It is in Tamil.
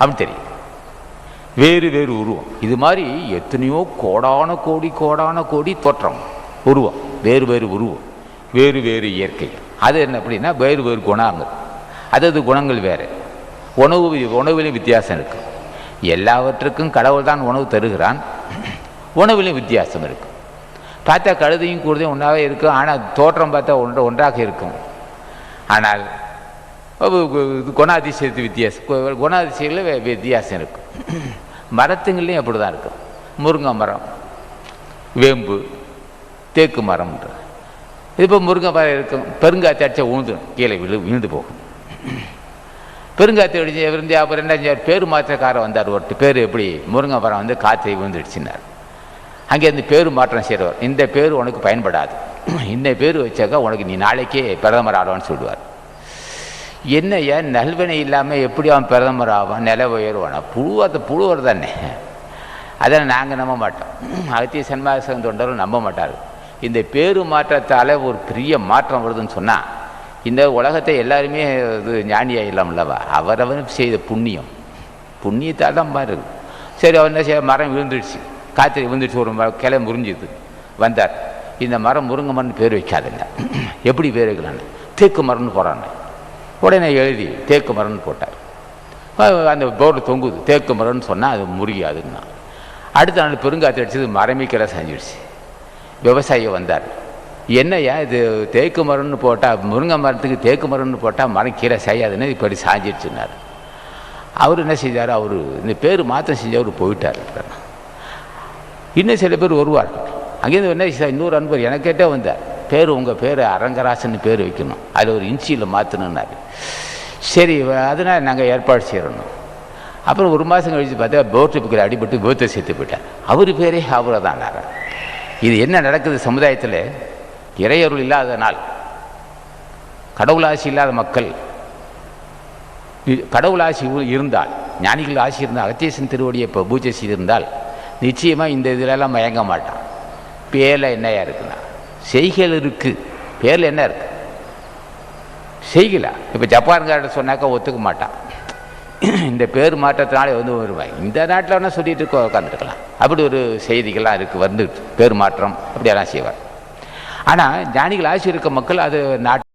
அப்படின்னு தெரியும். வேறு வேறு உருவம். இது மாதிரி எத்தனையோ கோடான கோடி கோடான கோடி தோற்றம் உருவம். வேறு வேறு உருவம். வேறு வேறு இயற்கை. அது என்ன அப்படின்னா வேறு வேறு குணங்கள். அதது குணங்கள் வேறு. உணவு உணவிலையும் வித்தியாசம் இருக்குது எல்லாவற்றுக்கும் கடவுள் தான் உணவு தருகிறான். உணவுலேயும் வித்தியாசம் இருக்குது பார்த்தா கழுதையும் கூடுதையும் ஒன்றாவே இருக்கும் ஆனால் தோற்றம் பார்த்தா ஒன்று ஒன்றாக இருக்கும். ஆனால் குணாதிசயத்து வித்தியாசம். குணாதிசயங்களில் வித்தியாசம் இருக்கும் மரத்துங்கள்லையும் அப்படி தான் இருக்கும் முருங்கை மரம் வேம்பு தேக்கு மரம்ன்ற இப்போ முருங்கை மரம் இருக்கும் பெருங்காற்று அடித்தா விழுந்துடும் கீழே விழு விழுந்து போகும். பெருங்காற்று அடிச்சு விழுந்து அப்புறம் என்ன செஞ்சார் பேர் மாற்றக்காரர் வந்தார் ஒருட்டு பேர் எப்படி? முருங்கை மரம் வந்து காற்றை விழுந்துடுச்சுன்னார். அங்கே பேர் மாற்றம் செய்கிறவர் இந்த பேர் உனக்கு பயன்படாது. இந்த பேர் வச்சாக்கா உனக்கு நீ நாளைக்கே பிரதமர் ஆடுவான்னு சொல்லுவார். என்ன ஏன் நல்வினை இல்லாமல் எப்படி அவன் பிரதமர் ஆவான்? நில உயர்வானா? புழுவத்தை புழுவர் தானே. அதெல்லாம் நாங்கள் நம்ப மாட்டோம். அகத்திய சன்மாசகம் தொண்டரும் நம்ப மாட்டார் இந்த பேரு மாற்றத்தால் ஒரு பெரிய மாற்றம் வருதுன்னு சொன்னால் இந்த உலகத்தை எல்லாருமே இது ஞானியாக இல்லாமல்லவா அவரவன் செய்த புண்ணியம். புண்ணியத்தால் தான் மாறுது. சரி அவன் என்ன செய்ய மரம் விழுந்துடுச்சு காற்று விழுந்துடுச்சு ஒரு மரம் கிளை முறிஞ்சுது. வந்தார். இந்த மரம் முருங்கை மரம்னு பேர் வைக்காதுங்க. எப்படி பேர் வைக்கலான்னு தேக்கு மரம்னு போகிறாங்க உடனே எழுதி தேக்கு மரம்னு போட்டார். அந்த போர்டு தொங்குது தேக்கு மரம்னு சொன்னால் அது முறியாதுன்னா. அடுத்த நாள் பெருங்காற்று அடிச்சது மரமே செஞ்சிடுச்சு. விவசாயி வந்தார். என்னையா இது தேக்கு மரம்னு போட்டால் முருங்கை மரத்துக்கு தேக்கு மரம்னு போட்டால் மரம் கீரை செய்யாதுன்னு இப்படி சாஞ்சிடுச்சுன்னார். அவர் என்ன செஞ்சார் அவர் இந்த பேர் மாற்றம் செஞ்சவர் போயிட்டார் இன்னும் சில பேர் வருவார் அங்கேருந்து என்ன இன்னொரு அன்பர் எனக்கேட்டே வந்தார். பேர் உங்கள் பேர் அரங்கராசன் பேர் வைக்கணும். அதில் ஒரு இன்ச்சியில் மாற்றணுன்னாரு சரி அதனால் நாங்கள் ஏற்பாடு செய்கிறோம் அப்புறம் ஒரு மாதம் கழித்து பார்த்தா போட்டு புக்கில் அடிபட்டு போத்தை சேர்த்து போயிட்டார். அவர் பேரே அவரை தான் இது என்ன நடக்குது சமுதாயத்தில்? இறையருள் இல்லாத நாள். கடவுள் ஆசி இல்லாத மக்கள். கடவுள் ஆசி இருந்தால் ஞானிகள் ஆசி இருந்தால் அகத்தியசன் திருவடியை இப்போ பூஜை செய்திருந்தால் நிச்சயமாக இந்த இதிலெல்லாம் மயங்க மாட்டான். பேரில் என்னையா இருக்குன்னா? செய்கைகள் இருக்குது பேரில் என்ன இருக்கு? செய்கலா? இப்போ ஜப்பான்கார்ட்ட சொன்னாக்கா ஒத்துக்க மாட்டான். இந்த பேர் மாற்றத்தினாலே வந்து வருவாங்க இந்த நாட்டில் வேணால் சொல்லிட்டு இருக்க உட்காந்துருக்கலாம் அப்படி ஒரு செய்திகள்லாம் இருக்குது வந்து பேர் மாற்றம் அப்படியெல்லாம் செய்வார். ஆனால் ஞானிகள் ஆசி இருக்க மக்கள் அது நாட்டு